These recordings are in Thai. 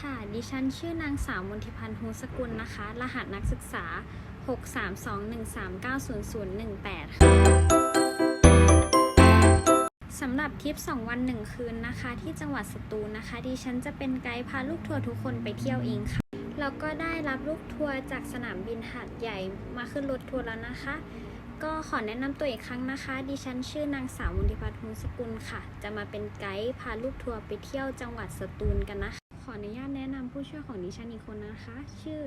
ค่ะ ดิฉันชื่อนางสาวมนทิพันธ์ฮูสกุลนะคะ รหัสนักศึกษา 632139018 ค่ะสำหรับทริป 2 วัน 1 คืนนะคะ ที่จังหวัดสตูลนะคะ ดิฉันจะเป็นไกด์พาลูกทัวร์ทุกคนไปเที่ยวเองค่ะ แล้วก็ได้รับลูกทัวร์จากสนามบินหาดใหญ่มาขึ้นรถทัวร์แล้วนะคะ ก็ขอแนะนำตัวอีกครั้งนะคะ ดิฉันชื่อนางสาวมุนทิพัฒน์ฮุนสกุลค่ะ จะมาเป็นไกด์พาลูกทัวร์ไปเที่ยวจังหวัดสตูลกันนะคะ ขออนุญาตแนะนำผู้ช่วยของดิฉันอีกคนนะคะ ชื่อ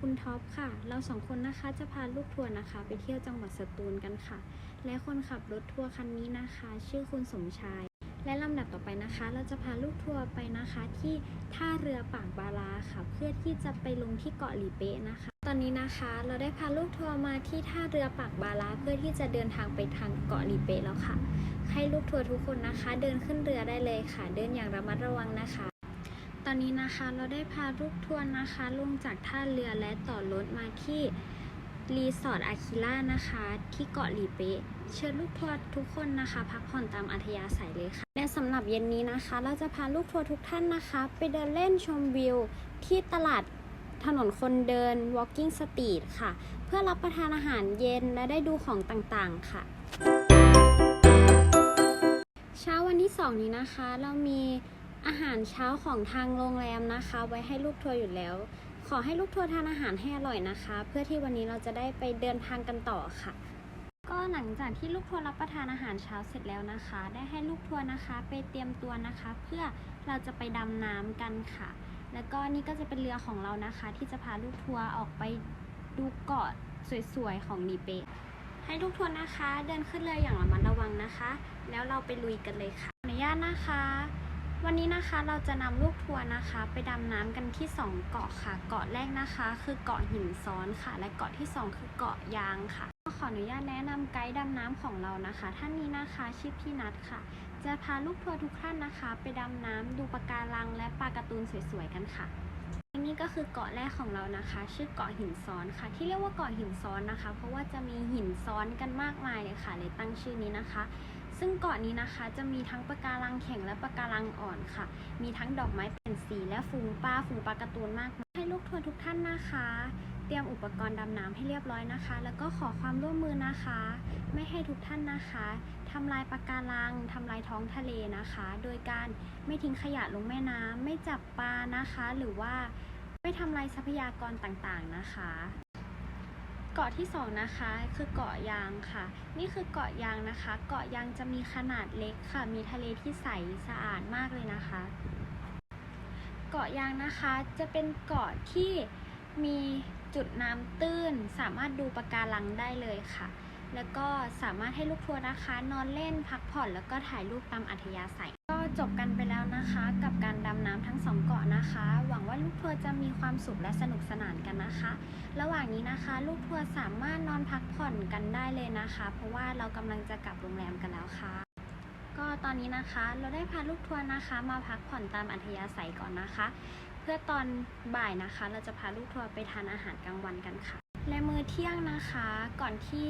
คุณท็อปค่ะ เราสองคนนะคะจะพาลูกทัวร์นะคะ ไปเที่ยวจังหวัดสตูลกันค่ะ และคนขับรถทัวร์คันนี้นะคะ ชื่อคุณสมชาย และลำดับต่อไปนะคะ เราจะพาลูกทัวร์ไปนะคะ ที่ท่าเรือปากบาลาค่ะ เพื่อที่จะไปลงที่เกาะหลีเป๊ะนะคะ ตอนนี้นะคะเราได้พาลูกทัวร์มาที่ท่าเรือปากบาลาเพื่อที่จะเดินทางไปทางเกาะหลีเป๊ะแล้วค่ะ ให้ลูกทัวร์ทุกคนนะคะ เดินขึ้นเรือได้เลยค่ะ เดินอย่างระมัดระวังนะคะ ตอนนี้นะคะเราได้พาลูกทัวร์นะคะ ลงจากท่าเรือและต่อรถมาที่รีสอร์ทอาคิล่านะคะ ที่เกาะหลีเป๊ะเชิญลูกทัวร์ทุกคนนะคะ พักผ่อนตามอัธยาศัยเลยค่ะ และสำหรับเย็นนี้นะคะ เราจะพาลูกทัวร์ทุกท่านนะคะ ไปเดินเล่นชมวิว ที่ตลาดถนนคนเดิน walking street ค่ะ เพื่อรับประทานอาหารเย็นและได้ดูของต่างๆค่ะ เช้าวันที่ 2 นี้นะคะ เรามี อาหารเช้าของทางโรงแรมนะคะ ไว้ให้ลูกทัวร์อยู่แล้ว ขอให้ลูกทัวร์ทานอาหารให้อร่อยนะคะ เพื่อที่วันนี้เราจะได้ไปเดินทางกันต่อค่ะ ก็หลังจากที่ลูกทัวร์รับประทานอาหารเช้าเสร็จแล้วนะคะ ได้ให้ลูกทัวร์นะคะ ไปเตรียมตัวนะคะ เพื่อเราจะไปดำน้ำกันค่ะ แล้วก็นี่ก็จะเป็นเรือของเรานะคะ ที่จะพาลูกทัวร์ออกไปดูเกาะสวยๆของลีเปให้ลูกทัวร์นะคะ เดินขึ้นเรืออย่างระมัดระวังนะคะ แล้วเราไปลุยกันเลยค่ะอนุญาตนะคะ วันนี้นะคะเราจะนำลูกทัวร์นะคะ ไปดำน้ำกันที่ 2 เกาะค่ะ เกาะแรกนะคะ คือเกาะหินซ้อนค่ะ และเกาะที่ 2 คือเกาะยางค่ะขออนุญาตแนะนำไกด์ดำน้ำของเรานะคะ ท่านนี้นะคะชื่อพี่นัทค่ะ จะพาลูกทัวร์ทุกท่านนะคะ ไปดำน้ำดูปะการังและปลาการ์ตูนสวยๆกันค่ะนี่ก็คือเกาะแรกของเรานะคะ ชื่อเกาะหินซ้อนค่ะ ที่เรียกว่าเกาะหินซ้อนนะคะ เพราะว่าจะมีหินซ้อนกันมากมายเลยค่ะเลยตั้งชื่อนี้นะคะ ซึ่งเกาะนี้นะคะจะมีทั้งปะการังแข็งและปะการังอ่อนค่ะ มีทั้งดอกไม้เปลี่ยนสีและฝูงปลาฝูงปลาการ์ตูนมากมายให้ลูกทัวร์ทุกท่านนะคะ เตรียมอุปกรณ์ดำน้ำให้เรียบร้อยนะคะ แล้วก็ขอความร่วมมือนะคะ ไม่ให้ทุกท่านนะคะทำลายปะการังทำลายท้องทะเลนะคะ โดยการไม่ทิ้งขยะลงแม่น้ำไม่จับปลานะคะ หรือว่าไม่ทำลายทรัพยากรต่างๆนะคะ เกาะที่สองนะคะคือเกาะยางค่ะ นี่คือเกาะยางนะคะ เกาะยางจะมีขนาดเล็กค่ะ มีทะเลที่ใสสะอาดมากเลยนะคะ เกาะยางนะคะจะเป็นเกาะที่มีจุดน้ำตื้น สามารถดูปะการังได้เลยค่ะ แล้วก็สามารถให้ลูกทัวร์นะคะ นอนเล่นพักผ่อนแล้วก็ถ่ายรูปตามอัธยาศัย จบกันไปแล้วนะคะ กับการดำน้ำทั้งสองเกาะนะคะ หวังว่าลูกทัวร์จะมีความสุขและสนุกสนานกันนะคะ ระหว่างนี้นะคะ ลูกทัวร์สามารถนอนพักผ่อนกันได้เลยนะคะ เพราะว่าเรากำลังจะกลับโรงแรมกันแล้วค่ะ ก็ตอนนี้นะคะเราได้พาลูกทัวร์นะคะ มาพักผ่อนตามอัธยาศัยก่อนนะคะ เพื่อตอนบ่ายนะคะ เราจะพาลูกทัวร์ไปทานอาหารกลางวันกันค่ะ และมื้อเที่ยงนะคะ ก่อนที่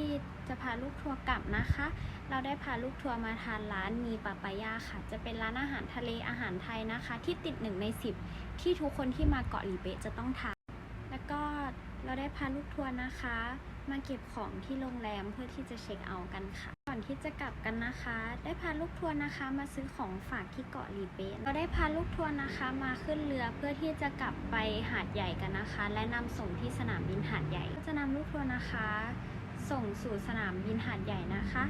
จะพาลูกทัวร์กลับนะคะ เราได้พาลูกทัวร์มาทานร้านมีปาปายาค่ะ จะเป็นร้านอาหารทะเลอาหารไทยนะคะ ที่ติดหนึ่งในสิบที่ทุกคนที่มาเกาะหลีเป๊ะจะต้องทานแล้วก็เราได้พาลูกทัวร์นะคะ มาเก็บของที่โรงแรมเพื่อที่จะเช็คเอาท์กันค่ะ ก่อนที่จะกลับกันนะคะ ได้พาลูกทัวร์นะคะมาซื้อของฝากที่เกาะลีเป๊ะเราได้พาลูกทัวร์นะคะมาขึ้นเรือเพื่อที่จะกลับไปหาดใหญ่กันนะคะ และนำส่งที่สนามบินหาดใหญ่ก็จะนำลูกทัวร์นะคะ ส่งสู่สนามบินหาดใหญ่นะคะ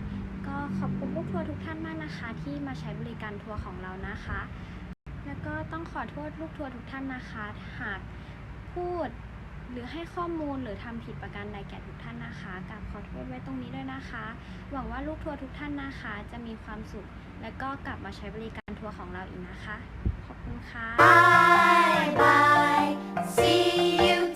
ก็ขอบคุณลูกทัวร์ทุกท่านมากนะคะ ที่มาใช้บริการทัวร์ของเรานะคะ แล้วก็ต้องขอโทษลูกทัวร์ทุกท่านนะคะ หากพูด หรือให้ข้อมูลหรือทำผิดประการใดแก่ทุกท่านนะคะกราบขอโทษไว้ตรงนี้ด้วยนะคะ หวังว่าลูกทัวร์ทุกท่านนะคะ จะมีความสุข และก็กลับมาใช้บริการทัวร์ของเราอีกนะคะ ขอบคุณค่ะ Bye bye. See you